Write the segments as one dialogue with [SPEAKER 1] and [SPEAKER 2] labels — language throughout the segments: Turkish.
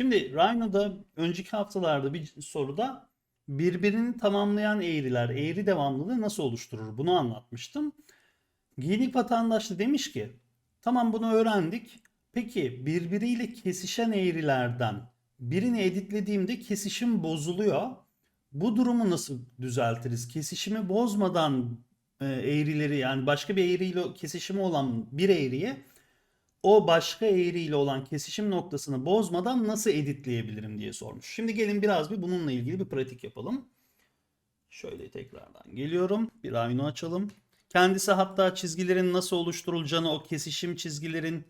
[SPEAKER 1] Şimdi Rhino'da önceki haftalarda bir soruda birbirini tamamlayan eğriler eğri devamlılığı nasıl oluşturur bunu anlatmıştım. Giyinik vatandaş da demiş ki tamam bunu öğrendik. Peki birbiriyle kesişen eğrilerden birini editlediğimde kesişim bozuluyor. Bu durumu nasıl düzeltiriz? Kesişimi bozmadan e, eğrileri yani başka bir eğriyle kesişimi olan bir eğriye o başka eğriyle olan kesişim noktasını bozmadan nasıl editleyebilirim diye sormuş. Şimdi gelin biraz bir bununla ilgili bir pratik yapalım. Şöyle tekrardan geliyorum. Bir ayna açalım. Kendisi hatta çizgilerin nasıl oluşturulacağını, o kesişim çizgilerin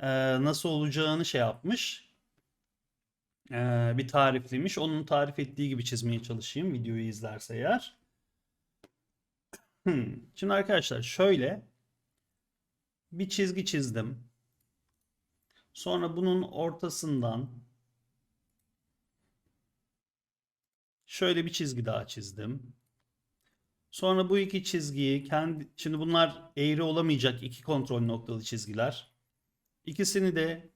[SPEAKER 1] e, nasıl olacağını şey yapmış. E, bir tariflemiş. Onun tarif ettiği gibi çizmeye çalışayım videoyu izlerse eğer. Hmm. Şimdi arkadaşlar şöyle bir çizgi çizdim. Sonra bunun ortasından şöyle bir çizgi daha çizdim. Sonra bu iki çizgiyi kendi şimdi bunlar eğri olamayacak iki kontrol noktalı çizgiler. İkisini de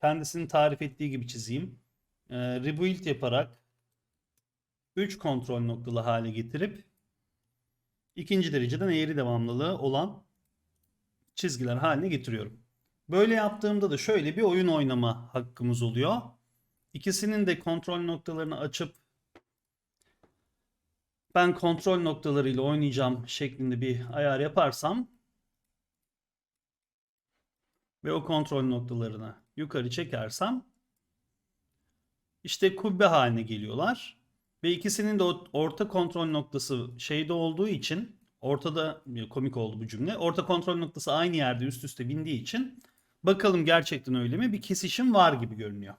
[SPEAKER 1] kendisinin tarif ettiği gibi çizeyim. Ee, rebuild yaparak 3 kontrol noktalı hale getirip ikinci dereceden eğri devamlılığı olan çizgiler haline getiriyorum. Böyle yaptığımda da şöyle bir oyun oynama hakkımız oluyor. İkisinin de kontrol noktalarını açıp ben kontrol noktalarıyla oynayacağım şeklinde bir ayar yaparsam ve o kontrol noktalarını yukarı çekersem işte kubbe haline geliyorlar. Ve ikisinin de orta kontrol noktası şeyde olduğu için ortada komik oldu bu cümle. Orta kontrol noktası aynı yerde üst üste bindiği için bakalım gerçekten öyle mi? Bir kesişim var gibi görünüyor.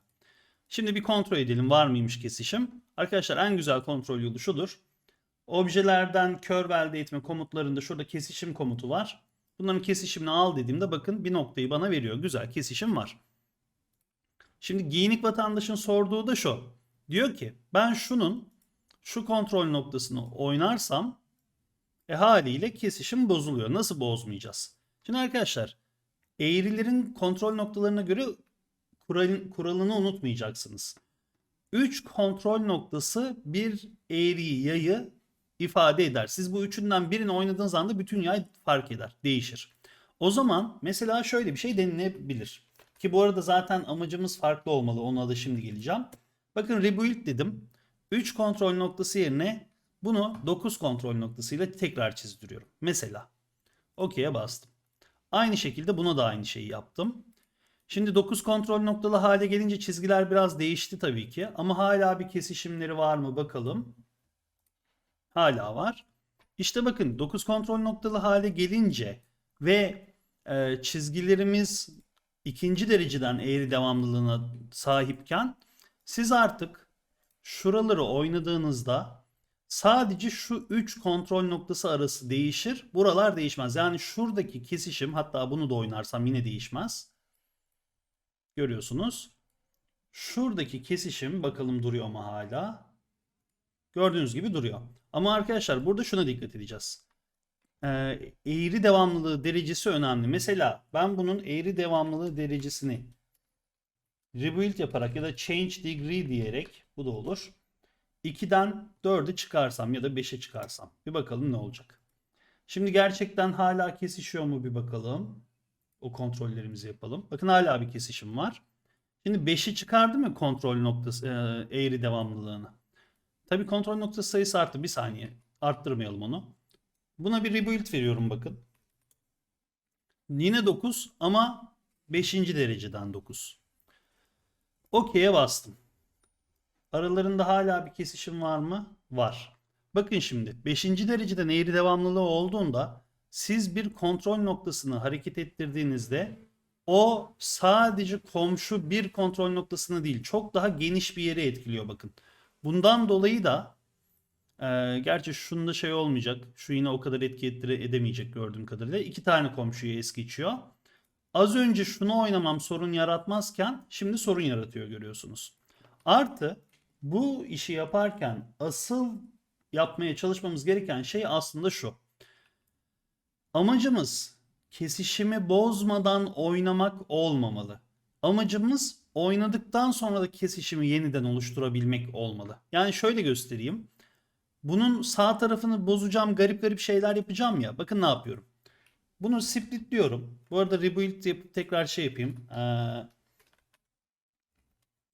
[SPEAKER 1] Şimdi bir kontrol edelim var mıymış kesişim. Arkadaşlar en güzel kontrol yolu şudur. Objelerden curve elde etme komutlarında şurada kesişim komutu var. Bunların kesişimini al dediğimde bakın bir noktayı bana veriyor. Güzel kesişim var. Şimdi giyinik vatandaşın sorduğu da şu. Diyor ki ben şunun şu kontrol noktasını oynarsam e haliyle kesişim bozuluyor. Nasıl bozmayacağız? Şimdi arkadaşlar eğrilerin kontrol noktalarına göre kuralın, kuralını unutmayacaksınız. 3 kontrol noktası bir eğriyi yayı ifade eder. Siz bu üçünden birini oynadığınız anda bütün yay fark eder, değişir. O zaman mesela şöyle bir şey denilebilir. Ki bu arada zaten amacımız farklı olmalı. Ona da şimdi geleceğim. Bakın rebuild dedim. 3 kontrol noktası yerine bunu 9 kontrol noktasıyla tekrar çizdiriyorum. Mesela OK'ye bastım. Aynı şekilde buna da aynı şeyi yaptım. Şimdi 9 kontrol noktalı hale gelince çizgiler biraz değişti tabii ki. Ama hala bir kesişimleri var mı bakalım. Hala var. İşte bakın 9 kontrol noktalı hale gelince ve e, çizgilerimiz ikinci dereceden eğri devamlılığına sahipken siz artık şuraları oynadığınızda sadece şu 3 kontrol noktası arası değişir. Buralar değişmez. Yani şuradaki kesişim hatta bunu da oynarsam yine değişmez. Görüyorsunuz. Şuradaki kesişim bakalım duruyor mu hala? Gördüğünüz gibi duruyor. Ama arkadaşlar burada şuna dikkat edeceğiz. Ee, eğri devamlılığı derecesi önemli. Mesela ben bunun eğri devamlılığı derecesini rebuild yaparak ya da change degree diyerek bu da olur. 2'den 4'ü çıkarsam ya da 5'e çıkarsam. Bir bakalım ne olacak. Şimdi gerçekten hala kesişiyor mu bir bakalım. O kontrollerimizi yapalım. Bakın hala bir kesişim var. Şimdi 5'i çıkardı mı kontrol noktası e, eğri devamlılığını? Tabii kontrol noktası sayısı arttı. Bir saniye. Arttırmayalım onu. Buna bir rebuild veriyorum bakın. Yine 9 ama 5. dereceden 9. OK'ye bastım. Aralarında hala bir kesişim var mı? Var. Bakın şimdi 5. dereceden eğri devamlılığı olduğunda siz bir kontrol noktasını hareket ettirdiğinizde o sadece komşu bir kontrol noktasını değil çok daha geniş bir yere etkiliyor bakın. Bundan dolayı da e, gerçi şunda şey olmayacak. Şu yine o kadar etki ettire edemeyecek gördüğüm kadarıyla. iki tane komşuyu es geçiyor. Az önce şunu oynamam sorun yaratmazken şimdi sorun yaratıyor görüyorsunuz. Artı bu işi yaparken asıl yapmaya çalışmamız gereken şey aslında şu. Amacımız kesişimi bozmadan oynamak olmamalı. Amacımız oynadıktan sonra da kesişimi yeniden oluşturabilmek olmalı. Yani şöyle göstereyim. Bunun sağ tarafını bozacağım, garip garip şeyler yapacağım ya. Bakın ne yapıyorum. Bunu splitliyorum. Bu arada rebuild yapıp tekrar şey yapayım. Ee,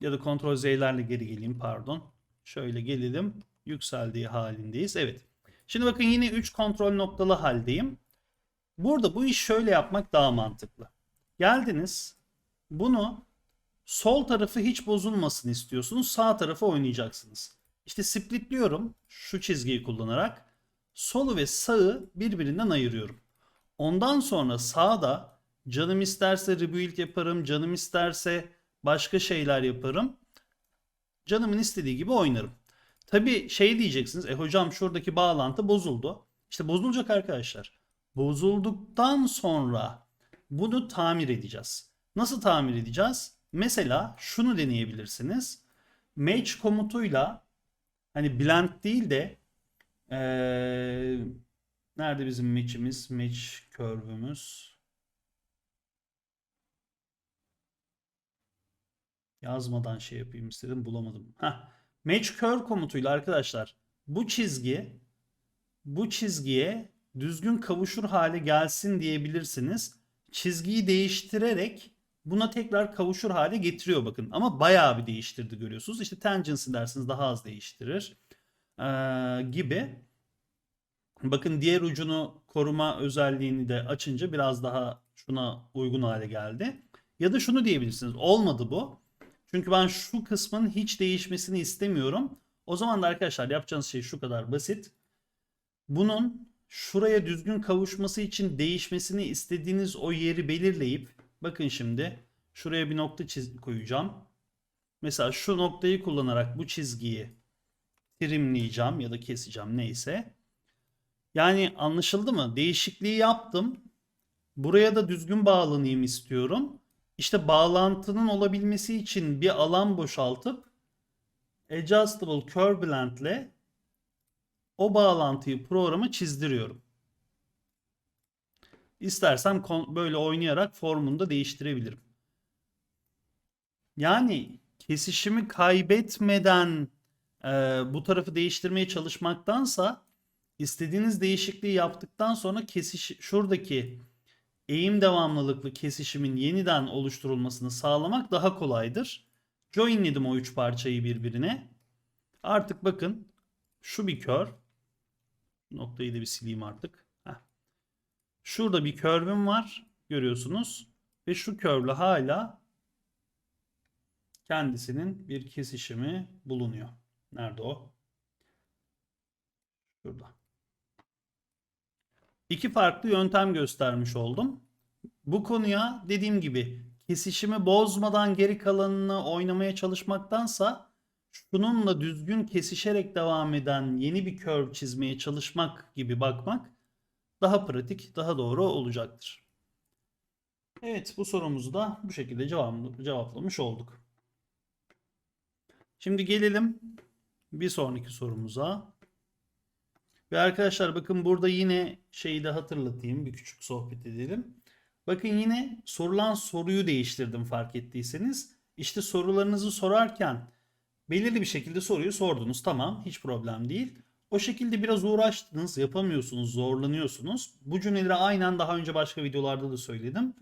[SPEAKER 1] ya da Ctrl Z'lerle geri geleyim pardon. Şöyle gelelim. Yükseldiği halindeyiz. Evet. Şimdi bakın yine 3 kontrol noktalı haldeyim. Burada bu iş şöyle yapmak daha mantıklı. Geldiniz. Bunu sol tarafı hiç bozulmasın istiyorsunuz. Sağ tarafı oynayacaksınız. İşte splitliyorum şu çizgiyi kullanarak. Solu ve sağı birbirinden ayırıyorum. Ondan sonra sağda canım isterse rebuild yaparım, canım isterse başka şeyler yaparım. Canımın istediği gibi oynarım. Tabi şey diyeceksiniz, e hocam şuradaki bağlantı bozuldu. İşte bozulacak arkadaşlar. Bozulduktan sonra bunu tamir edeceğiz. Nasıl tamir edeceğiz? Mesela şunu deneyebilirsiniz. Match komutuyla hani blend değil de ee, nerede bizim match'imiz? Match curve'ümüz. Yazmadan şey yapayım istedim bulamadım. Heh. Match curve komutuyla arkadaşlar bu çizgi bu çizgiye düzgün kavuşur hale gelsin diyebilirsiniz. Çizgiyi değiştirerek buna tekrar kavuşur hale getiriyor bakın. Ama bayağı bir değiştirdi görüyorsunuz. İşte tangency dersiniz daha az değiştirir. Ee, gibi. Bakın diğer ucunu koruma özelliğini de açınca biraz daha şuna uygun hale geldi. Ya da şunu diyebilirsiniz. Olmadı bu. Çünkü ben şu kısmın hiç değişmesini istemiyorum. O zaman da arkadaşlar yapacağınız şey şu kadar basit. Bunun şuraya düzgün kavuşması için değişmesini istediğiniz o yeri belirleyip bakın şimdi şuraya bir nokta çiz koyacağım. Mesela şu noktayı kullanarak bu çizgiyi trimleyeceğim ya da keseceğim neyse. Yani anlaşıldı mı? Değişikliği yaptım. Buraya da düzgün bağlanayım istiyorum. İşte bağlantının olabilmesi için bir alan boşaltıp Adjustable Curve Blend ile o bağlantıyı programa çizdiriyorum. İstersem böyle oynayarak formunu da değiştirebilirim. Yani kesişimi kaybetmeden e, bu tarafı değiştirmeye çalışmaktansa istediğiniz değişikliği yaptıktan sonra kesiş şuradaki eğim devamlılıklı kesişimin yeniden oluşturulmasını sağlamak daha kolaydır. Joinledim o üç parçayı birbirine. Artık bakın şu bir kör. Noktayı da bir sileyim artık. Heh. Şurada bir curve'üm var. Görüyorsunuz. Ve şu curve'le hala kendisinin bir kesişimi bulunuyor. Nerede o? Şurada. İki farklı yöntem göstermiş oldum. Bu konuya dediğim gibi kesişimi bozmadan geri kalanını oynamaya çalışmaktansa şununla düzgün kesişerek devam eden yeni bir curve çizmeye çalışmak gibi bakmak daha pratik, daha doğru olacaktır. Evet bu sorumuzu da bu şekilde cevaplamış olduk. Şimdi gelelim bir sonraki sorumuza. Ve arkadaşlar bakın burada yine şeyi de hatırlatayım. Bir küçük sohbet edelim. Bakın yine sorulan soruyu değiştirdim fark ettiyseniz. İşte sorularınızı sorarken belirli bir şekilde soruyu sordunuz. Tamam hiç problem değil. O şekilde biraz uğraştınız, yapamıyorsunuz, zorlanıyorsunuz. Bu cümleleri aynen daha önce başka videolarda da söyledim.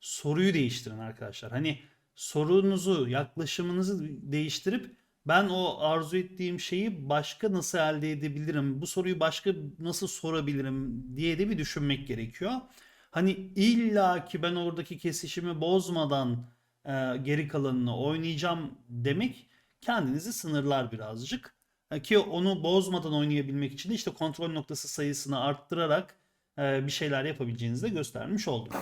[SPEAKER 1] Soruyu değiştirin arkadaşlar. Hani sorunuzu, yaklaşımınızı değiştirip ben o arzu ettiğim şeyi başka nasıl elde edebilirim? Bu soruyu başka nasıl sorabilirim diye de bir düşünmek gerekiyor. Hani illa ki ben oradaki kesişimi bozmadan e, geri kalanını oynayacağım demek kendinizi sınırlar birazcık. E, ki onu bozmadan oynayabilmek için de işte kontrol noktası sayısını arttırarak e, bir şeyler yapabileceğinizi de göstermiş oldum.